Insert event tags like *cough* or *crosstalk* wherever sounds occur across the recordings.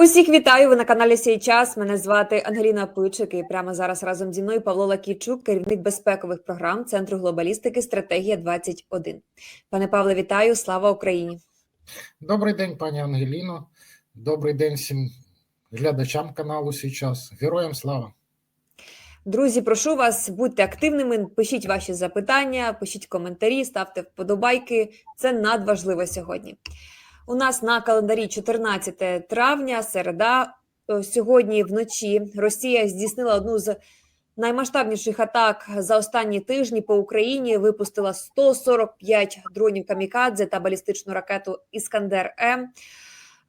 Усіх вітаю. Ви на каналі Сій час. Мене звати Ангеліна Пичик. І прямо зараз разом зі мною Павло Лакійчук, керівник безпекових програм Центру глобалістики Стратегія 21 Пане Павле, вітаю! Слава Україні! Добрий день, пані Ангеліно. Добрий день всім глядачам каналу «Сейчас». Героям слава. Друзі, прошу вас, будьте активними, пишіть ваші запитання, пишіть коментарі, ставте вподобайки. Це надважливо сьогодні. У нас на календарі 14 травня, середа. Е, Сьогодні вночі Росія здійснила одну з наймасштабніших атак за останні тижні по Україні. Випустила 145 дронів камікадзе та балістичну ракету Іскандер М.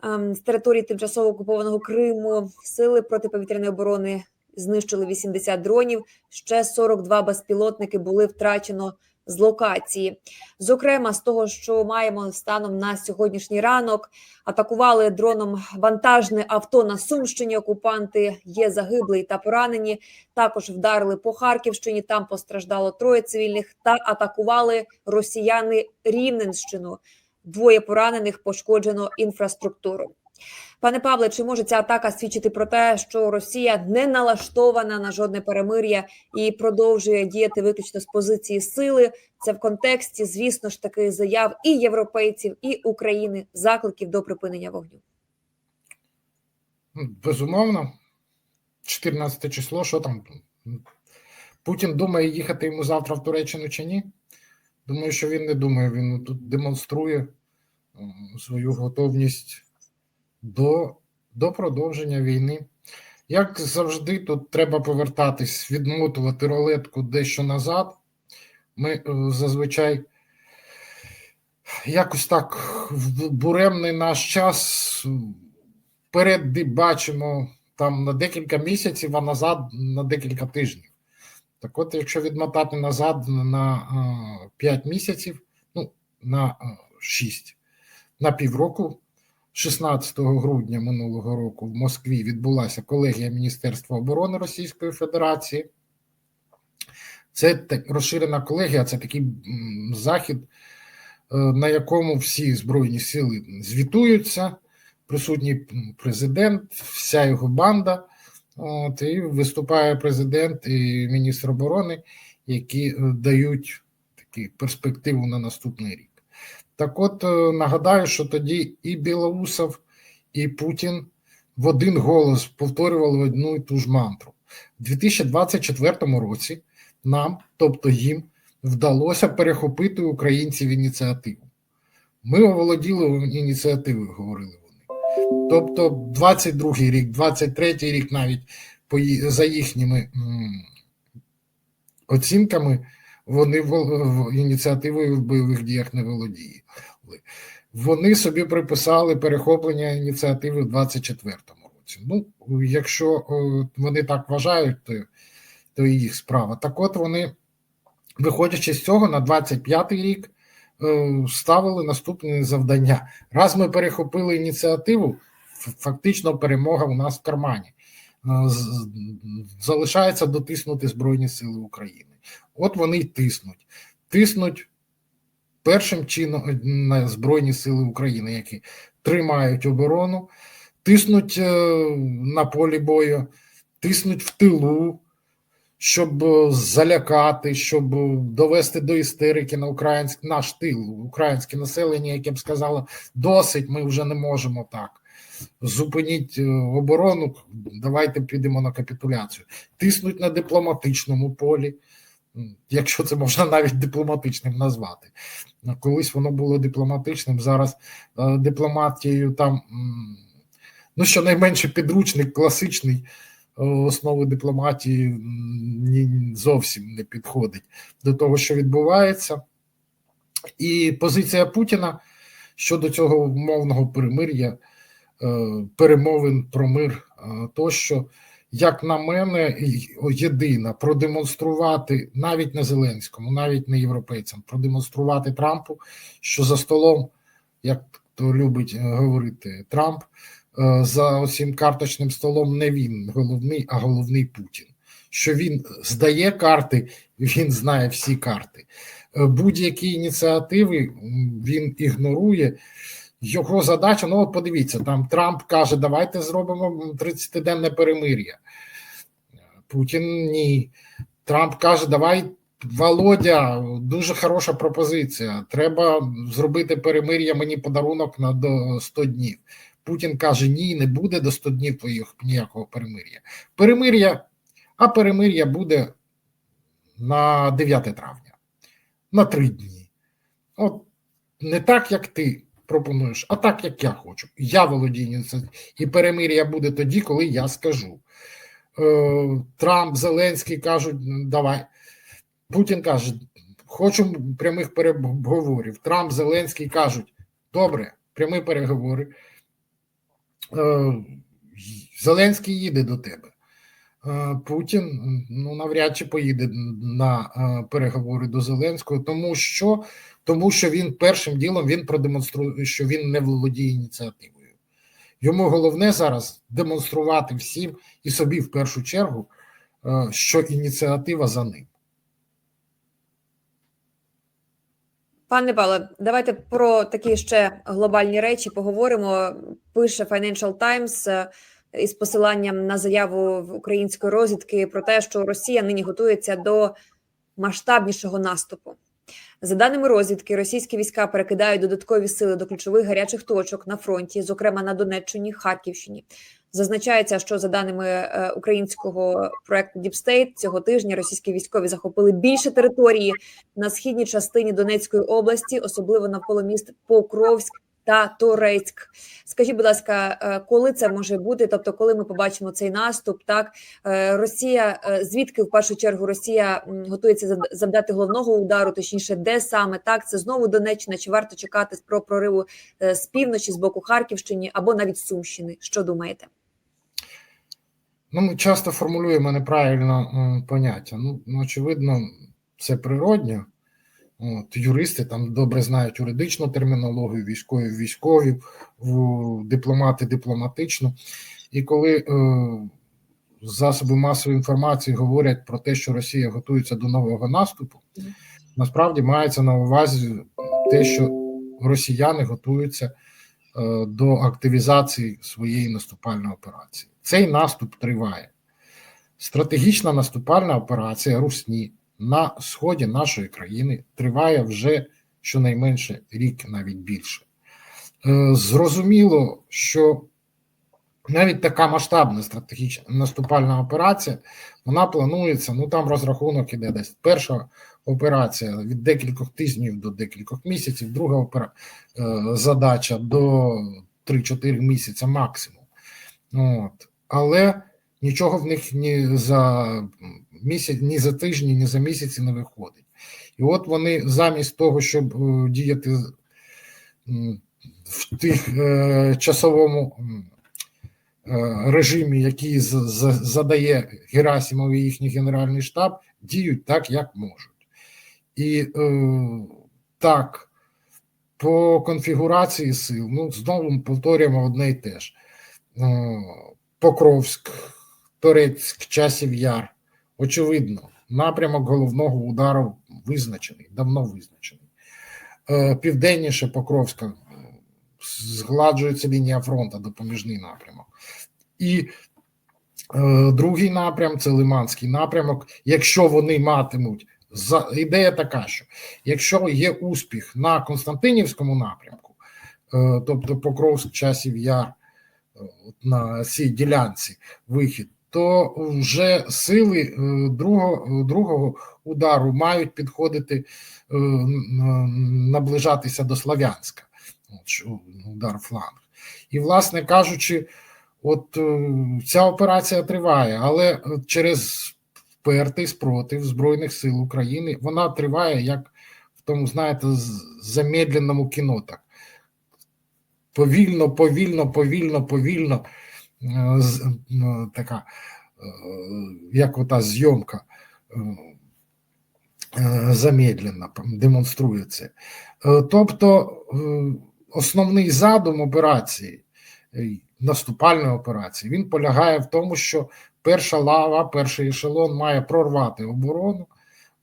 Ем, З території тимчасово окупованого Криму сили протиповітряної оборони знищили 80 дронів. Ще 42 безпілотники були втрачено з локації. Зокрема, з того, що маємо станом на сьогоднішній ранок, атакували дроном вантажне авто на Сумщині. Окупанти є загиблі та поранені. Також вдарили по Харківщині. Там постраждало троє цивільних та атакували росіяни Рівненщину. Двоє поранених пошкоджено інфраструктуру. Пане Павле, чи може ця атака свідчити про те, що Росія не налаштована на жодне перемир'я і продовжує діяти виключно з позиції сили? Це в контексті, звісно ж таки, заяв і європейців, і України закликів до припинення вогню. Ну, Безумовно, 14 число, що там? Путін думає їхати йому завтра в Туреччину чи ні? Думаю, що він не думає. Він тут демонструє свою готовність до, до продовження війни. Як завжди, тут треба повертатись, відмотувати рулетку дещо назад. Ми е, зазвичай якось так в буремний наш час вперед бачимо там на декілька місяців, а назад на декілька тижнів. Так от, якщо відмотати назад на 5 місяців, ну, на 6, на півроку, 16 грудня минулого року в Москві відбулася колегія Міністерства оборони Російської Федерації. Це розширена колегія, це такий захід, е, на якому всі Збройні сили звітуються, присутній президент, вся його банда. От, і виступає президент і міністр оборони, які е, дають такі перспективу на наступний рік. Так от е, нагадаю, що тоді і Білоусов, і Путін в один голос повторювали одну і ту ж мантру. У 2024 році нам, тобто їм, вдалося перехопити українців ініціативу. Ми оволоділи ініціативою, говорили вони. Тобто, 22-й рік, 23-й рік, навіть за їхніми оцінками, вони ініціативою в бойових діях не володіли. Вони собі приписали перехоплення ініціативи в 24-му році. Ну, якщо вони так вважають, то, то і їх справа. Так от вони, виходячи з цього, на 25-й рік е, ставили наступне завдання. Раз ми перехопили ініціативу, фактично перемога у нас в кармані. Е, Залишається дотиснути Збройні Сили України. От вони й тиснуть. Тиснуть першим чином на Збройні Сили України, які тримають оборону, тиснуть е, на полі бою, тиснуть в тилу, щоб е, залякати, щоб е, довести до істерики на українськ, наш тил, українське населення, яке б сказало, досить, ми вже не можемо так. Зупиніть е, оборону, давайте підемо на капітуляцію. Тиснуть на дипломатичному полі, якщо це можна навіть дипломатичним назвати. Ну, Колись воно було дипломатичним, зараз е, дипломатією там, ну щонайменше підручник класичний е, основи дипломатії зовсім не підходить до того, що відбувається. І позиція Путіна щодо цього умовного перемир'я, е, перемовин про мир е, тощо, як на мене, єдина продемонструвати навіть не Зеленському, навіть не європейцям, продемонструвати Трампу, що за столом, як то любить е, говорити Трамп, е, за оцим карточним столом не він головний, а головний Путін. Що він здає карти, він знає всі карти. Е, Будь-які ініціативи він ігнорує його задача, ну от подивіться, там Трамп каже, давайте зробимо 30-денне перемир'я. Путін ні. Трамп каже, давай, Володя, дуже хороша пропозиція. Треба зробити перемир'я мені подарунок на до 100 днів. Путін каже: ні, не буде до 100 днів твоїх ніякого перемир'я. Перемир'я, а перемир'я буде на 9 травня, на 3 дні. От не так, як ти пропонуєш, а так, як я хочу. Я володію. І перемир'я буде тоді, коли я скажу. Е, Трамп, Зеленський кажуть, давай. Путін каже, хочу прямих переговорів. Трамп, Зеленський кажуть, добре, прямі переговори. Е, Зеленський їде до тебе. Е, Путін ну навряд чи поїде на е, переговори до Зеленського, тому що тому що він першим ділом він продемонструє, що він не володіє ініціативою. Йому головне зараз демонструвати всім і собі в першу чергу, е, що ініціатива за ним. Пане Павле, давайте про такі ще глобальні речі поговоримо. Пише Financial Times із посиланням на заяву української розвідки про те, що Росія нині готується до масштабнішого наступу. За даними розвідки, російські війська перекидають додаткові сили до ключових гарячих точок на фронті, зокрема на Донеччині, Харківщині. Зазначається, що за даними е, українського проекту Deep State, цього тижня російські військові захопили більше території на східній частині Донецької області, особливо навколо міст Покровськ та Торецьк. Скажіть, будь ласка, е, коли це може бути? Тобто, коли ми побачимо цей наступ, так Е, Росія е, звідки в першу чергу Росія готується завдати головного удару, точніше, де саме так? Це знову Донеччина? Чи варто чекати про прориву з півночі, з боку Харківщини або навіть Сумщини? Що думаєте? Ну, ми часто формулюємо неправильно поняття. Ну, ну, очевидно, це природньо. От, юристи там добре знають юридичну термінологію, військові військові, дипломати дипломатичну. І коли е, засоби масової інформації говорять про те, що Росія готується до нового наступу, насправді мається на увазі те, що росіяни готуються е, до активізації своєї наступальної операції. Цей наступ триває. Стратегічна наступальна операція Русні на сході нашої країни триває вже щонайменше рік, навіть більше. Е, Зрозуміло, що навіть така масштабна стратегічна наступальна операція, вона планується, ну там розрахунок іде десь. Перша операція від декількох тижнів до декількох місяців, друга опера... е, задача до 3-4 місяця максимум. От. Але нічого в них ні за місяць, ні за тижні, ні за місяці не виходить. І от вони замість того, щоб е, діяти в тих е, часовому е, режимі, який з- з- задає Герасимов і їхній генеральний штаб, діють так, як можуть. І е, так, по конфігурації сил, ну, знову повторюємо одне і те ж. Е, Покровськ, Торецьк, Часів Яр. Очевидно, напрямок головного удару визначений, давно визначений. Е, Південніше Покровська е, згладжується лінія фронту, допоміжний напрямок. І е, другий напрям це Лиманський напрямок. Якщо вони матимуть ідея така, що якщо є успіх на Константинівському напрямку, тобто Покровськ, Часів е, на цій ділянці вихід, то вже сили е, другого, другого удару мають підходити, е, наближатися до Слов'янська, удар фланг. І, власне кажучи, от е, ця операція триває, але через впертий спротив Збройних сил України вона триває як в тому, знаєте, замедленому кіно. Так. Повільно, повільно, повільно, повільно. Е, е, така, е, як ота зйомка е, замедлена, демонструє це. Е, Тобто основний задум операції, наступальної операції, він полягає в тому, що перша лава, перший ешелон має прорвати оборону.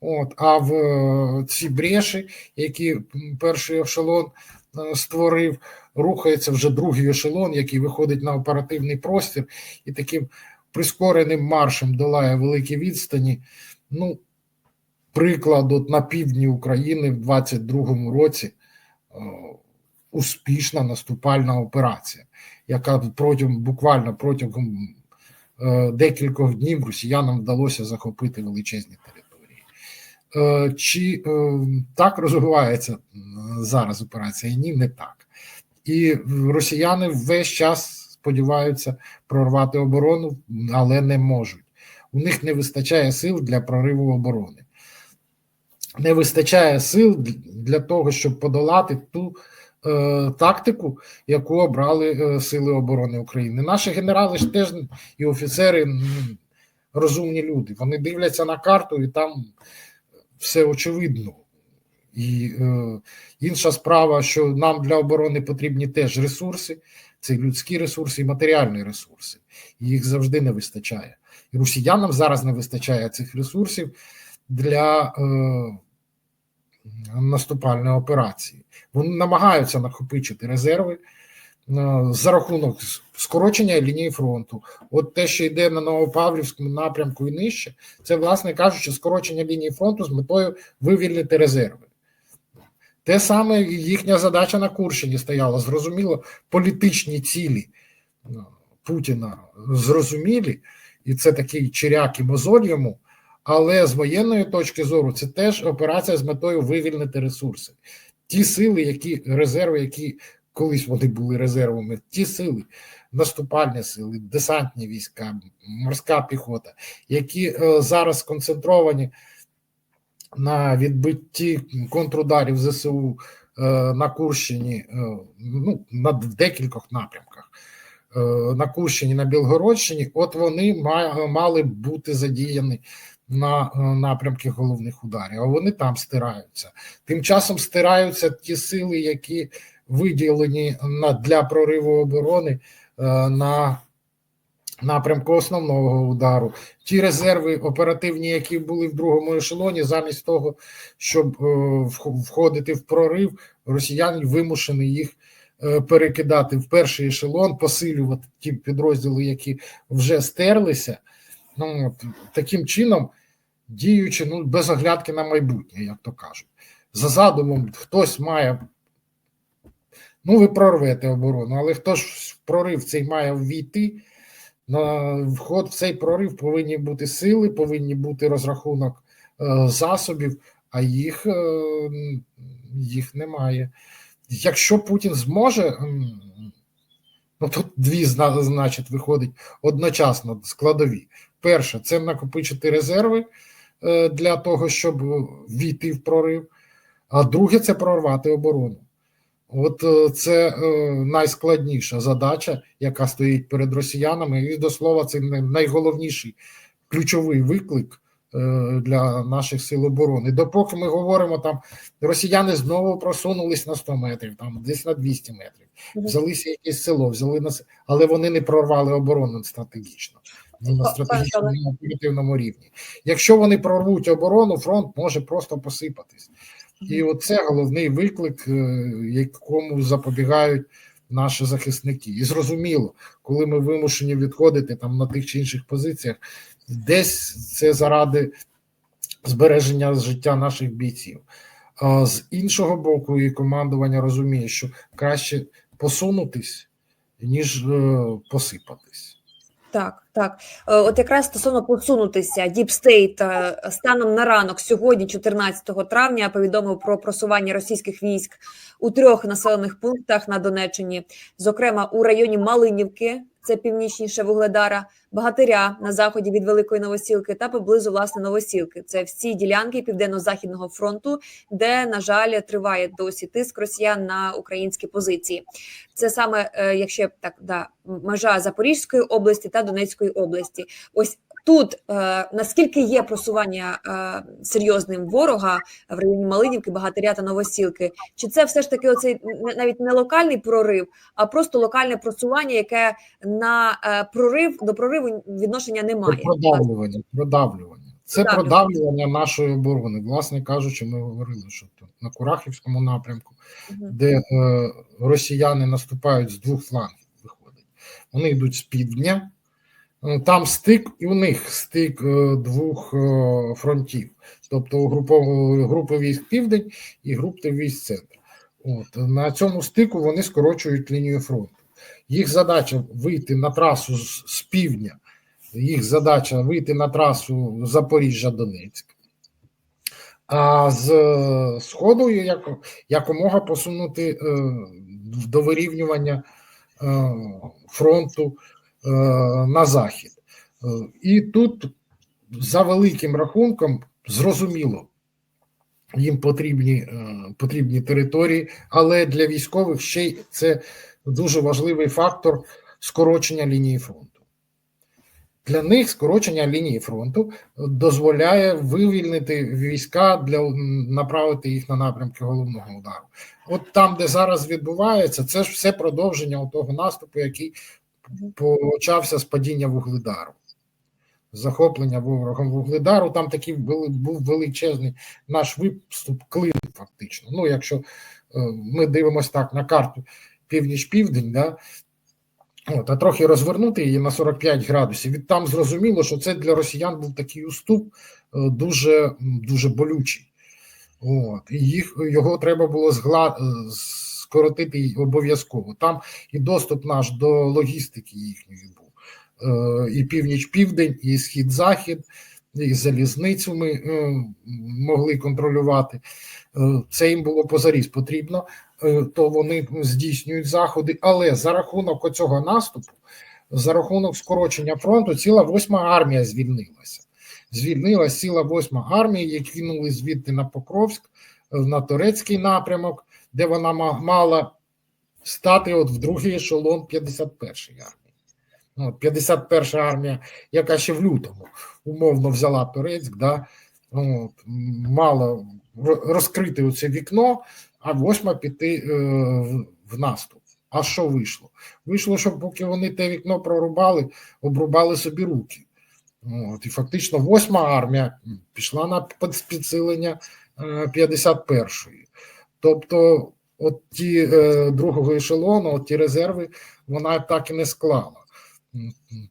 От, а в ці бреші, які перший ешелон створив, рухається вже другий ешелон, який виходить на оперативний простір і таким прискореним маршем долає великі відстані. Ну, приклад, от на півдні України в 22-му році е, успішна наступальна операція, яка протягом буквально протягом е, декількох днів росіянам вдалося захопити величезні території. Е, Чи е, так розвивається зараз операція? Ні, не так. І росіяни весь час сподіваються прорвати оборону, але не можуть. У них не вистачає сил для прориву оборони. Не вистачає сил для того, щоб подолати ту е, тактику, яку обрали е, Сили оборони України. Наші генерали ж теж і офіцери розумні люди. Вони дивляться на карту і там все очевидно. І е, інша справа, що нам для оборони потрібні теж ресурси, це людські ресурси і матеріальні ресурси. Їх завжди не вистачає. І росіянам зараз не вистачає цих ресурсів для е, наступальної операції. Вони намагаються накопичити резерви е, за рахунок скорочення лінії фронту. От те, що йде на Новопавлівському напрямку і нижче, це, власне кажучи, скорочення лінії фронту з метою вивільнити резерви. Те саме їхня задача на Курщині стояла. Зрозуміло, політичні цілі ну, Путіна зрозумілі, і це такий чиряк і мозоль йому. Але з воєнної точки зору це теж операція з метою вивільнити ресурси. Ті сили, які резерви, які колись вони були резервами, ті сили, наступальні сили, десантні війська, морська піхота, які е, зараз сконцентровані на відбитті контрударів ЗСУ е, на Курщині, е, ну, на декількох напрямках. Е, на Курщині, на Білгородщині, от вони мали бути задіяні на напрямки головних ударів, а вони там стираються. Тим часом стираються ті сили, які виділені для прориву оборони на напрямку основного удару. Ті резерви оперативні, які були в другому ешелоні, замість того, щоб е, входити в прорив, росіяни вимушені їх е, перекидати в перший ешелон, посилювати ті підрозділи, які вже стерлися. Ну, от, таким чином, діючи ну, без оглядки на майбутнє, як то кажуть. За задумом, хтось має. Ну, ви прорвете оборону, але хто ж в прорив цей має ввійти? На вход в цей прорив повинні бути сили, повинні бути розрахунок е, засобів, а їх, е, їх немає. Якщо Путін зможе, ну тут дві значить виходить одночасно складові. Перше, це накопичити резерви е, для того, щоб війти в прорив. А друге це прорвати оборону. От е, це е, найскладніша задача, яка стоїть перед росіянами, і до слова, це най- найголовніший ключовий виклик е, для наших сил оборони. Допоки ми говоримо, там росіяни знову просунулись на 100 метрів, там десь на 200 метрів, взялися якесь село, взяли на с- але вони не прорвали оборону стратегічно. На стратегічному оперативному рівні. Якщо вони прорвуть оборону, фронт може просто посипатись. І оце головний виклик, е, якому запобігають наші захисники. І зрозуміло, коли ми вимушені відходити там на тих чи інших позиціях, десь це заради збереження життя наших бійців. А з іншого боку, і командування розуміє, що краще посунутись, ніж е, посипатись. Так, так. Е, От якраз стосовно посунутися, е, станом на ранок сьогодні, 14 травня, повідомив про просування російських військ у трьох населених пунктах на Донеччині, зокрема у районі Малинівки, це північніше Вугледара, Багатиря на заході від Великої Новосілки та поблизу власне Новосілки. Це всі ділянки південно-західного фронту, де на жаль триває досі тиск росіян на українські позиції. Це саме е, якщо так да межа Запорізької області та Донецької області. Ось тут е, наскільки є просування е, серйозним ворога в районі Малинівки, Багатиря та Новосілки, чи це все ж таки оцей навіть не локальний прорив, а просто локальне просування, яке на е, прорив до прориву відношення Це немає? продавлювання, продавлювання. Це продавлювання нашої оборони. Власне кажучи, ми говорили, що тут на Курахівському напрямку, де е, росіяни наступають з двох флангів, виходить. Вони йдуть з півдня, там стик, і у них стик е, двох е, фронтів, тобто групи військ південь і групи військ центр. От на цьому стику вони скорочують лінію фронту. Їх задача вийти на трасу з, півдня. Їх задача вийти на трасу Запоріжжя-Донецьк. А з е, сходу як, якомога посунути е, до вирівнювання е, фронту е, на захід. Е, і тут, за великим рахунком, зрозуміло, їм потрібні, е, потрібні території, але для військових ще й це дуже важливий фактор скорочення лінії фронту. Для них скорочення лінії фронту дозволяє вивільнити війська для направити їх на напрямки головного удару. От там, де зараз відбувається, це ж все продовження того наступу, який почався з падіння вугледару. Захоплення ворогом вугледару, там такий був величезний наш виступ клин, фактично. Ну, якщо е, ми дивимося так на карту північ-південь, да, От, а трохи розвернути її на 45 градусів. І там зрозуміло, що це для росіян був такий уступ е, дуже, дуже болючий. От, і їх його треба було згла... скоротити й обов'язково. Там і доступ наш до логістики їхньої був. Е, І північ-південь, і схід-захід, і залізницю ми е, могли контролювати. Е, Це їм було позаріз потрібно то вони здійснюють заходи. Але за рахунок оцього наступу, за рахунок скорочення фронту, ціла восьма армія звільнилася. Звільнилася ціла восьма армія, які кинули звідти на Покровськ, на турецький напрямок, де вона мала стати от в другий ешелон 51-ї армії. Ну, от 51 армія, яка ще в лютому умовно взяла Турецьк, да, от, мала розкрити оце вікно, а восьма піти е, в, наступ. А що вийшло? Вийшло, що поки вони те вікно прорубали, обрубали собі руки. От, і фактично восьма армія пішла на підсилення е, 51-ї. Тобто, от ті е, другого ешелону, от ті резерви, вона так і не склала.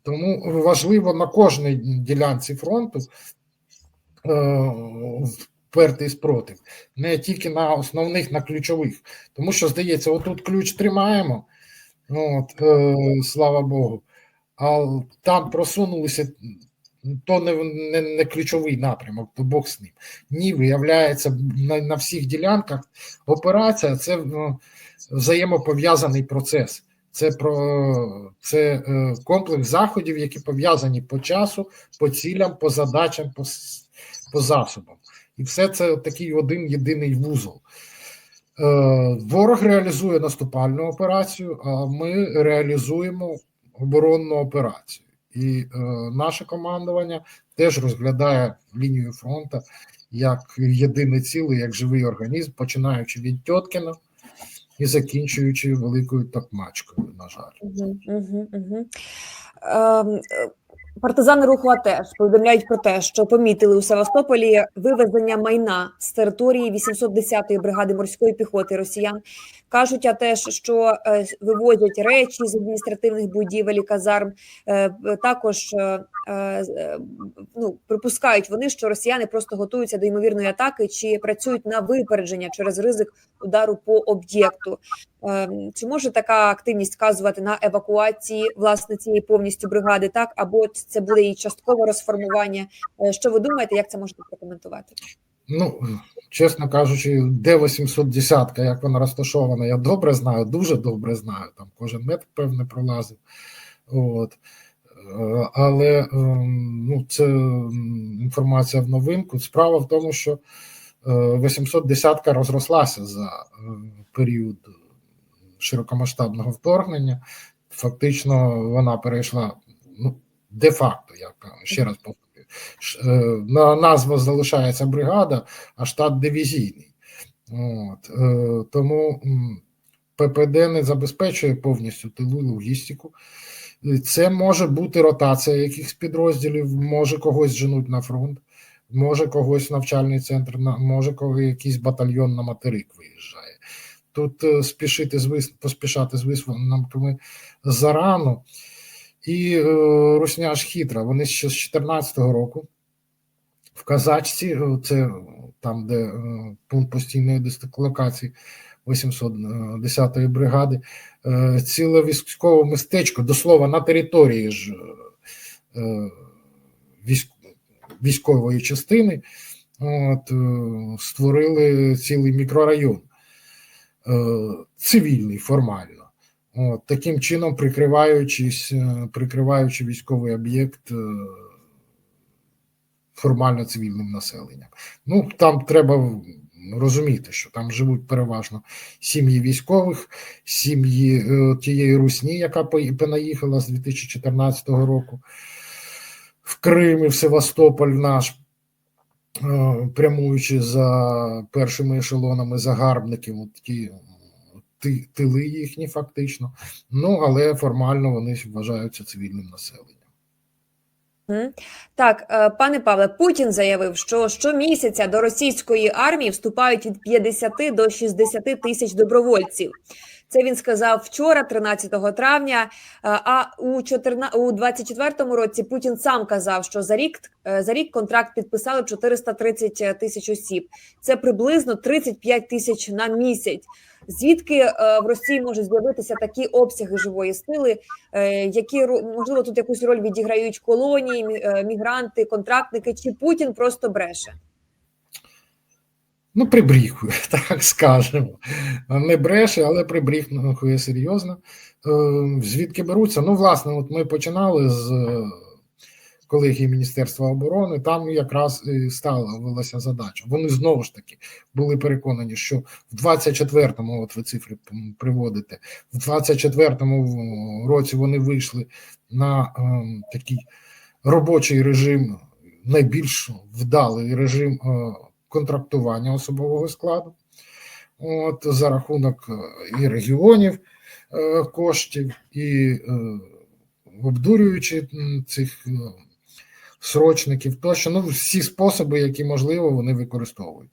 Тому важливо на кожній ділянці фронту е, впертий спротив, не тільки на основних, на ключових. Тому що, здається, отут ключ тримаємо, от, е, слава Богу, а там просунулися. То не, не, не ключовий напрямок, то Бог з ним. Ні, виявляється, на, на всіх ділянках операція це ну, взаємопов'язаний процес. Це про це е, комплекс заходів, які пов'язані по часу, по цілям, по задачам, по, по засобам. І все це такий один єдиний вузол. Е, ворог реалізує наступальну операцію, а ми реалізуємо оборонну операцію. І е, наше командування теж розглядає лінію фронту як єдине ціле, як живий організм, починаючи від Тьоткіна і закінчуючи великою Токмачкою, на жаль. Угу, угу, мгм. Партизани руху АТЕШ повідомляють про те, що помітили у Севастополі вивезення майна з території 810-ї бригади морської піхоти росіян. Кажуть АТЕШ, що е, вивозять речі з адміністративних будівель і казарм. Е, Також е, ну, припускають вони, що росіяни просто готуються до ймовірної атаки чи працюють на випередження через ризик удару по об'єкту. Ем, Чи може така активність вказувати на евакуації власне цієї повністю бригади, так або це буде її часткове розформування? Е, Що ви думаєте, як це можете прокоментувати? Ну, чесно кажучи, де 810 як вона розташована, я добре знаю, дуже добре знаю. Там кожен метр, певне, пролазив. От. Е, Але ем, ну, це інформація в новинку. Справа в тому, що е, 810 розрослася за е, період широкомасштабного вторгнення. Фактично, вона перейшла ну, де-факто, я ще раз повторюю. Е, на назва залишається бригада, а штат дивізійний. От, е, тому ППД не забезпечує повністю тилу логістику. Це може бути ротація якихось підрозділів, може когось женуть на фронт. може когось навчальний центр, може кого якийсь батальйон на материк виїжджає. Тут е, спішити з вис... поспішати з висновками зарано. І е, Русня ж хитра. Вони ще з 14-го року в Казачці, е, це там, де е, пункт постійної дислокації 810-ї бригади, е, ціле військове містечко, до слова, на території ж е, військ, військової частини, от, е, створили цілий мікрорайон, е, цивільний формально. От, таким чином, прикриваючись, е, прикриваючи військовий об'єкт е, формально цивільним населенням. Ну, там треба розуміти, що там живуть переважно сім'ї військових, сім'ї е, тієї русні, яка понаїхала з 2014 року в Крим і в Севастополь наш, е, прямуючи за першими ешелонами загарбників, от ті е, тили їхні фактично. Ну, але формально вони вважаються цивільним населенням. Так, е, пане Павле, Путін заявив, що щомісяця до російської армії вступають від 50 до 60 тисяч добровольців. Це він сказав вчора, 13 травня. Е, А у 14, у 24-му році Путін сам казав, що за рік е, за рік контракт підписали 430 тисяч осіб. Це приблизно 35 тисяч на місяць. Звідки е, в Росії можуть з'явитися такі обсяги живої сили? Е, які можливо тут якусь роль відіграють колонії, е, мігранти, контрактники, чи Путін просто бреше? Ну, прибріхує, *laughs* так скажемо. Не бреше, але прибріхує серйозно. Е, Звідки беруться? Ну, власне, от ми починали з е, колегії Міністерства оборони, там якраз і ставилася задача. Вони знову ж таки були переконані, що в 24-му, от ви цифри приводите, в 24-му році вони вийшли на е, такий робочий режим, найбільш вдалий режим е, контрактування особового складу. От за рахунок е, і регіонів е, коштів, і е, обдурюючи цих срочників, тощо ну всі способи, які можливо, вони використовують.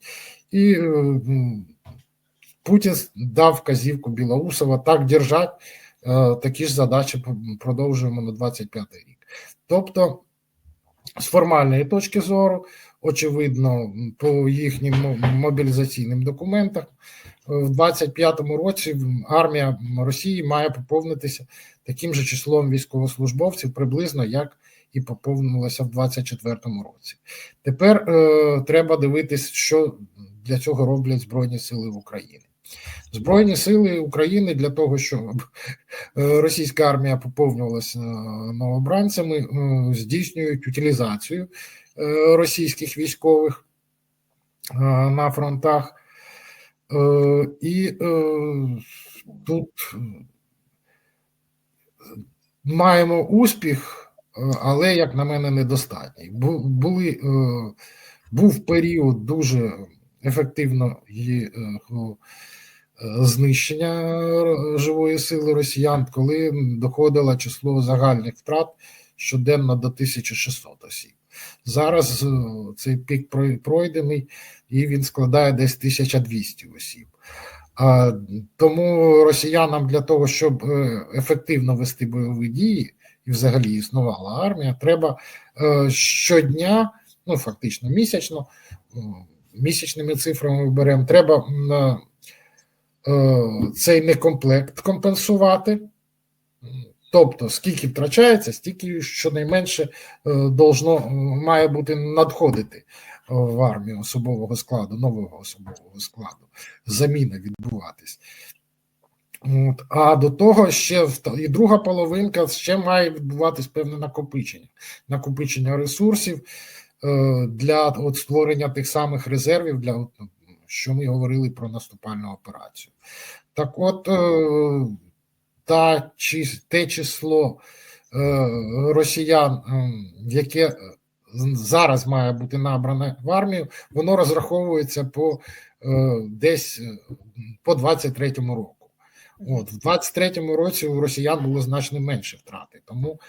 І Путін дав вказівку Білоусова так держать, такі ж задачі продовжуємо на 25 рік. Тобто, з формальної точки зору, очевидно, по їхнім мобілізаційним документах, е, в 25-му році армія Росії має поповнитися таким же числом військовослужбовців, приблизно як і поповнилося в 24-му році. Тепер е, треба дивитись, що для цього роблять Збройні Сили України. Збройні сили України для того, щоб е, російська армія поповнювалася е, новобранцями, е, здійснюють утилізацію російських військових на фронтах. І тут маємо успіх, але, як на мене, недостатній. Були, був період дуже ефективної е, ну, е, знищення живої сили росіян, коли доходило число загальних втрат щоденно до 1600 осіб. Зараз е, цей пік пройдений і він складає десь 1200 осіб. Тому росіянам для того, щоб е, ефективно вести бойові дії і взагалі існувала армія, треба е, щодня, ну фактично місячно, місячними цифрами беремо, треба цей некомплект компенсувати. Тобто, скільки втрачається, стільки щонайменше е, должно е, має бути надходити е, в армію особового складу, нового особового складу, заміна відбуватись. От. А до того ще і друга половинка ще має відбуватись певне накопичення, накопичення ресурсів е, для от, створення тих самих резервів, для от, що ми говорили про наступальну операцію. Так от, е, та, те число е, росіян, ем, яке зараз має бути набране в армію, воно розраховується по е, десь е, по 23-му року. От в 23-му році у росіян було значно менше втрати, тому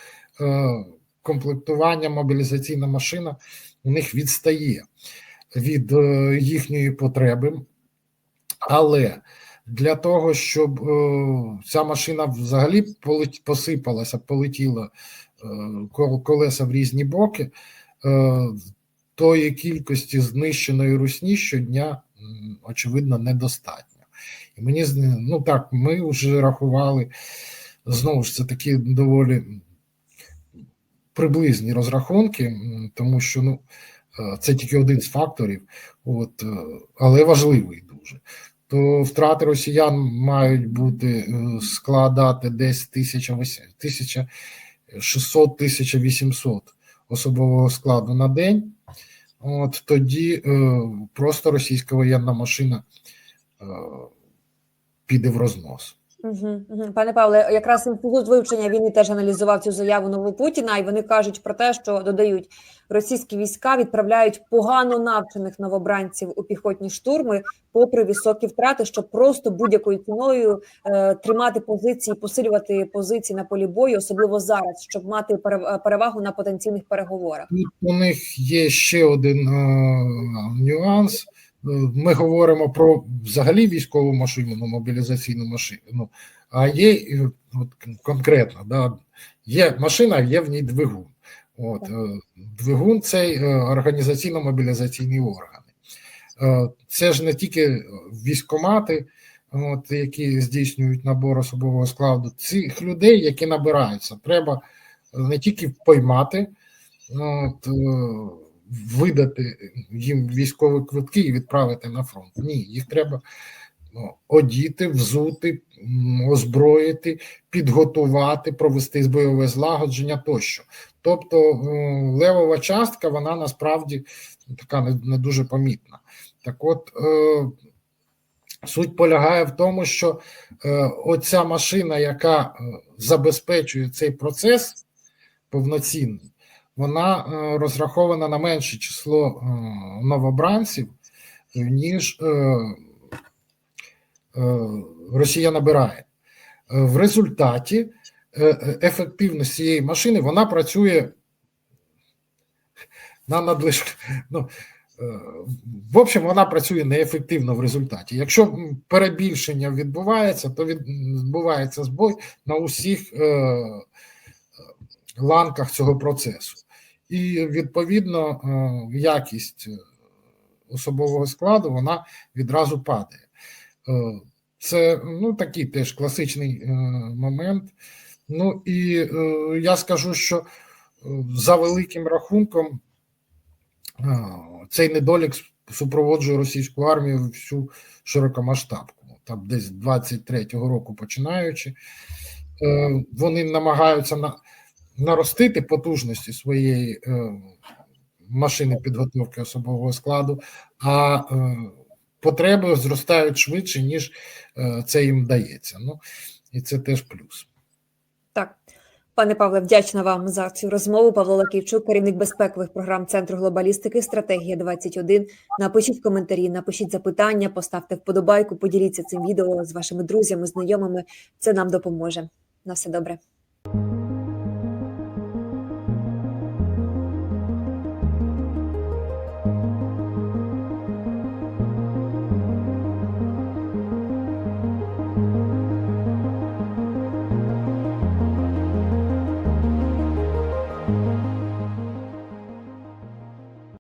е, комплектування, мобілізаційна машина у них відстає від е, їхньої потреби, але для того, щоб е, ця машина взагалі посипалася, полетіла е, колеса в різні боки, тої кількості знищеної русні щодня, очевидно, недостатньо. І мені ну так, ми вже рахували знову ж це такі доволі приблизні розрахунки, тому що ну, це тільки один з факторів, от, е, але важливий дуже. То втрати росіян мають бути е, складати десь 1600-1800 особового складу на день. От тоді е, просто російська воєнна машина е, піде в рознос. Пане Павле, якраз інститут вивчення війни теж аналізував цю заяву Новопутіна, і вони кажуть про те, що додають російські війська відправляють погано навчених новобранців у піхотні штурми, попри високі втрати, щоб просто будь-якою ціною е, тримати позиції, посилювати позиції на полі бою, особливо зараз, щоб мати перевагу на потенційних переговорах. Тут у них є ще один е, нюанс. Е, Ми говоримо про взагалі військову машину, ну, мобілізаційну машину, а є от, конкретно, да, є машина, є в ній двигун. От, е, двигун це організаційно-мобілізаційні органи. Е, Це ж не тільки військомати, от, які здійснюють набор особового складу. Цих людей, які набираються, треба не тільки поймати, от, видати їм військові квитки і відправити на фронт. Ні, їх треба ну, одіти, взути, озброїти, підготувати, провести бойове злагодження тощо. Тобто е, левова частка, вона насправді така не, не дуже помітна. Так от, е, суть полягає в тому, що е, оця машина, яка е, забезпечує цей процес повноцінний, вона е, розрахована на менше число е, новобранців, е, ніж Росія набирає. В результаті ефективність цієї машини вона працює на надлишок. Ну, в общем, вона працює неефективно в результаті. Якщо перебільшення відбувається, то відбувається збой на усіх ланках цього процесу. І відповідно е, якість е, особового складу вона відразу падає. Е, Це ну, такий теж класичний момент. Ну і я скажу, що за великим рахунком цей недолік супроводжує російську армію всю широкомасштабку. Там десь з 23-го року починаючи, вони намагаються на, наростити потужності своєї е, машини підготовки особового складу, а е, потреби зростають швидше, ніж е, це їм вдається. Ну і це теж плюс. Так, пане Павле, вдячна вам за цю розмову. Павло Лаківчук, керівник безпекових програм Центру глобалістики, стратегія 21. Напишіть коментарі, напишіть запитання, поставте вподобайку, поділіться цим відео з вашими друзями, знайомими. Це нам допоможе. На все добре.